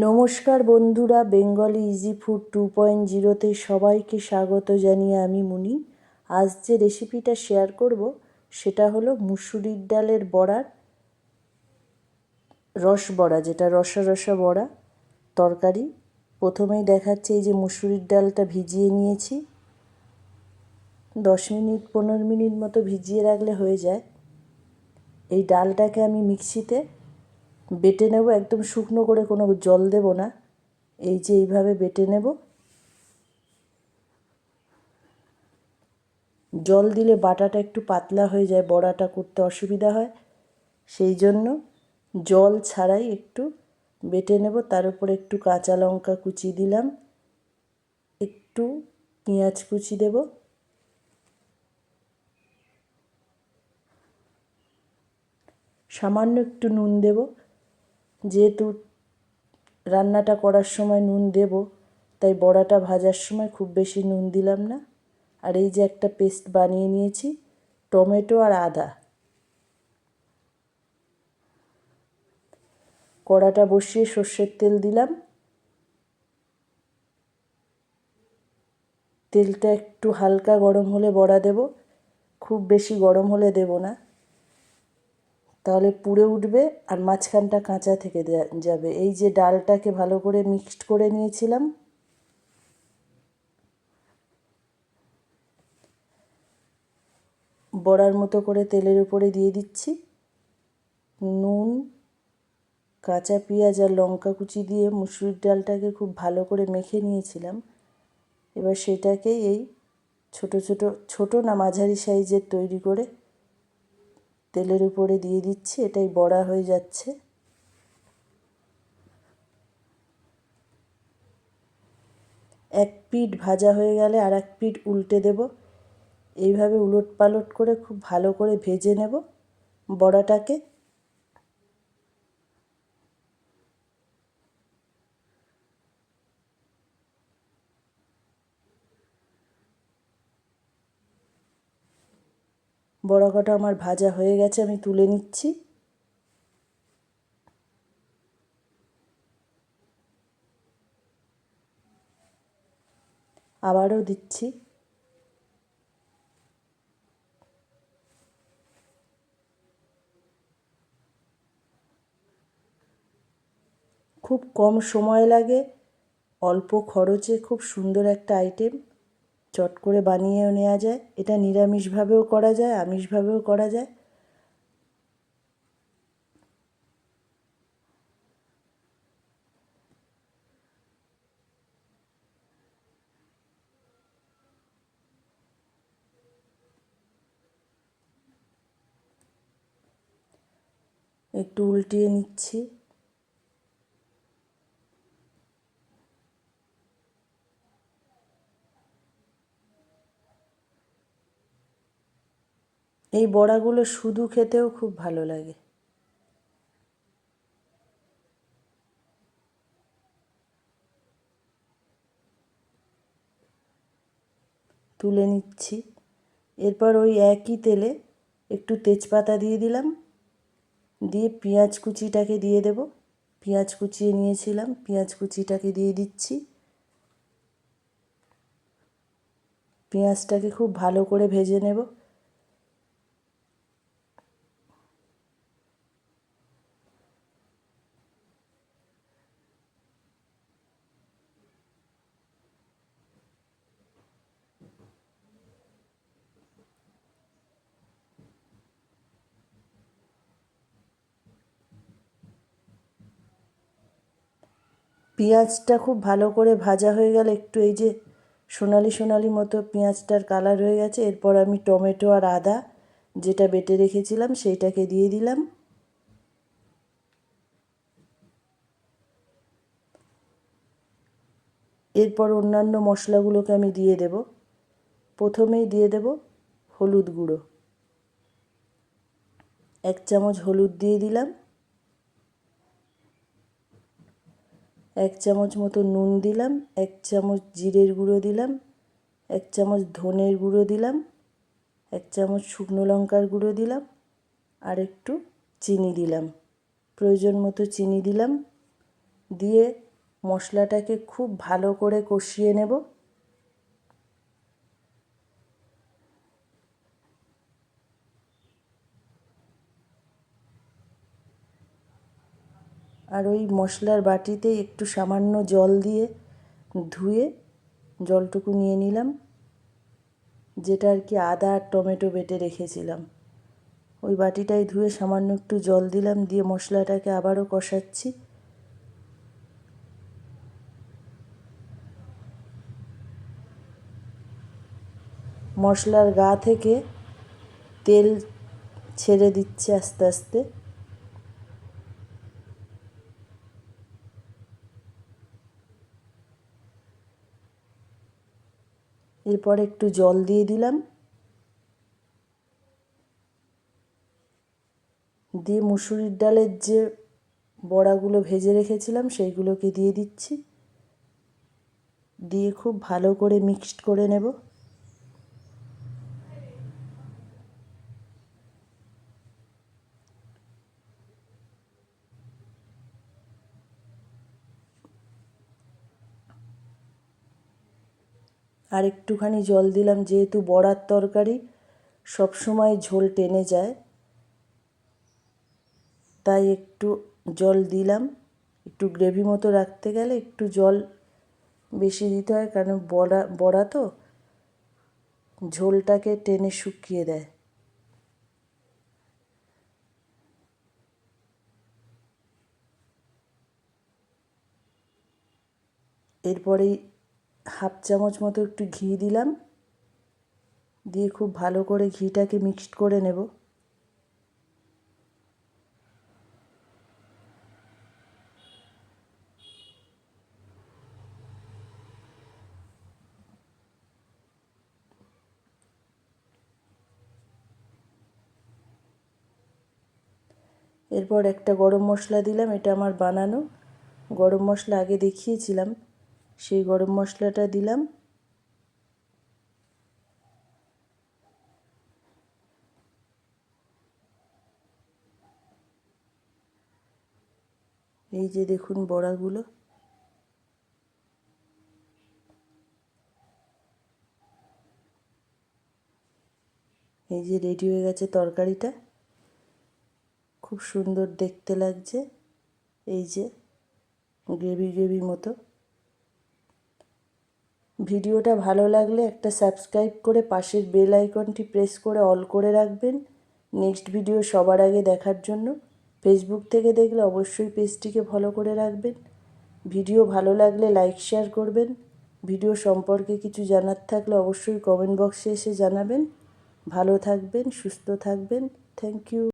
নমস্কার বন্ধুরা, Bengali easy food two point জিরোতে সবাইকে স্বাগত জানিয়ে আমি মুনি। আজ যে রেসিপিটা শেয়ার করব, সেটা হলো মুসুরির ডালের বড়ার রস বড়া, যেটা রসা রসা বড়া তরকারি। প্রথমেই দেখাচ্ছে এই যে মুসুরির ডালটা ভিজিয়ে নিয়েছি। দশ মিনিট, পনেরো মিনিট মতো ভিজিয়ে রাখলে হয়ে যায়। এই ডালটাকে আমি মিক্সিতে বেটে নেব, একদম শুকনো করে কোনো জল দেব না। এই যে এইভাবে বেটে নেব। জল দিলে বাটাটা একটু পাতলা হয়ে যায়, বড়াটা করতে অসুবিধা হয়। সেই জন্য জল ছাড়াই একটু বেটে নেব। তার উপরে একটু কাঁচা লঙ্কা কুচি দিলাম। একটু পেঁয়াজ কুচি দেব। সামান্য একটু নুন দেবো। যেহেতু রান্নাটা করার সময় নুন দেব, তাই বড়াটা ভাজার সময় খুব বেশি নুন দিলাম না। আর এই যে একটা পেস্ট বানিয়ে নিয়েছি, টমেটো আর আদা। কড়াটা বসিয়ে সর্ষের তেল দিলাম। তেলটা একটু হালকা গরম হলে বড়া দেব, খুব বেশি গরম হলে দেব না। তাহলে পুড়ে উঠবে আর মাঝখানটা কাঁচা থেকে যাবে। এই যে ডালটাকে ভালো করে মিক্সড করে নিয়েছিলাম। বড়ার মতো করে তেলের উপরে দিয়ে দিচ্ছি। নুন, কাঁচা পেঁয়াজ আর লঙ্কা কুচি দিয়ে মুসুরির ডালটাকে খুব ভালো করে মেখে নিয়েছিলাম। এবার সেটাকেই এই ছোট ছোট ছোট না মাঝারি সাইজের তৈরি করে তেলের উপরে দিয়ে দিচ্ছি, এটাই বড়া হয়ে যাচ্ছে। এক পিঠ ভাজা হয়ে গেলে আর এক পিঠ উল্টে দেব। এইভাবে উলট পালট করে খুব ভালো করে ভেজে নেব বড়াটাকে। বড়া কটা আমার ভাজা হয়ে গেছে, আমি তুলে নিচ্ছি। আবারও দিচ্ছি। খুব কম সময় লাগে, অল্প খরচে খুব সুন্দর একটা আইটেম চট করে বানিয়েও নেওয়া যায়। এটা নিরামিষভাবেও করা যায়, আমিষভাবেও করা যায়। একটু উল্টিয়ে নিচ্ছি। এই বড়াগুলো শুধু খেতেও খুব ভালো লাগে। তুলে নিচ্ছি। এরপর ওই একই তেলে একটু তেজপাতা দিয়ে দিলাম। দিয়ে পেঁয়াজ কুচিটাকে দিয়ে দেব। পেঁয়াজ কুচিয়ে নিয়েছিলাম। পেঁয়াজ কুচিটাকে দিয়ে দিচ্ছি। পেঁয়াজটাকে খুব ভালো করে ভেজে নেব। পেঁয়াজটা খুব ভালো করে ভাজা হয়ে গেলে। একটু এই যে সোনালি সোনালি মতো পেঁয়াজটার কালার হয়ে গেছে। এরপর আমি টমেটো আর আদা যেটা বেটে রেখেছিলাম সেইটাকে দিয়ে দিলাম। এরপর অন্যান্য মশলাগুলোকে আমি দিয়ে দেব। প্রথমেই দিয়ে দেব হলুদ গুঁড়ো। এক চামচ হলুদ দিয়ে দিলাম। এক চামচ মতো নুন দিলাম, এক চামচ জিরের গুঁড়ো দিলাম, এক চামচ ধনের গুঁড়ো দিলাম, এক চামচ শুকনো লঙ্কার গুঁড়ো দিলাম, আর একটু চিনি দিলাম। প্রয়োজন মতো চিনি দিলাম। দিয়ে মশলাটাকে খুব ভালো করে কষিয়ে নেব। আর ওই মশলার বাটিতে একটু সামান্য জল দিয়ে ধুয়ে জলটুকু নিয়ে নিলাম, যেটা আর কি আদা আর টমেটো বেটে রেখেছিলাম। ওই বাটিটাই ধুয়ে সামান্য একটু জল দিলাম, দিয়ে মশলাটাকে আবারও কষাচ্ছি। মশলার গা থেকে তেল ছেড়ে দিচ্ছে আস্তে আস্তে। এরপর একটু জল দিয়ে দিলাম। দিয়ে মুসুরির ডালের যে বড়াগুলো ভেজে রেখেছিলাম, সেইগুলোকে দিয়ে দিচ্ছি। দিয়ে খুব ভালো করে মিক্সড করে নেব। আর একটুখানি জল দিলাম, যেহেতু বড়ার তরকারি, সবসময় ঝোল টেনে যায়। তাই একটু জল দিলাম। একটু গ্রেভি মতো রাখতে গেলে একটু জল বেশি দিতে হয়, কারণ বড়া বড়া তো ঝোলটাকে টেনে শুকিয়ে দেয়। এরপরেই হাফ চামচ মতো একটু ঘি দিলাম। দিয়ে খুব ভালো করে ঘিটাকে মিক্সড করে নেব। এরপর একটা গরম মশলা দিলাম, এটা আমার বানানো। গরম মশলা আগে দেখিয়েছিলাম। সেই গরম মশলাটা দিলাম। এই যে দেখুন বড়াগুলো। এই যে রেডি হয়ে গেছে তরকারিটা। খুব সুন্দর দেখতে লাগছে। এই যে গ্রেভি গ্রেভি মতো। ভিডিওটা ভালো লাগলে একটা সাবস্ক্রাইব করে পাশের বেল আইকনটি প্রেস করে অল করে রাখবেন। নেক্সট ভিডিও সবার আগে দেখার জন্য ফেসবুক থেকে দেখলে অবশ্যই পেজটিকে ফলো করে রাখবেন। ভিডিও ভালো লাগলে লাইক, শেয়ার করবেন। ভিডিও সম্পর্কে কিছু জানার থাকলে অবশ্যই কমেন্ট বক্সে এসে জানাবেন। ভালো থাকবেন, সুস্থ থাকবেন। Thank you.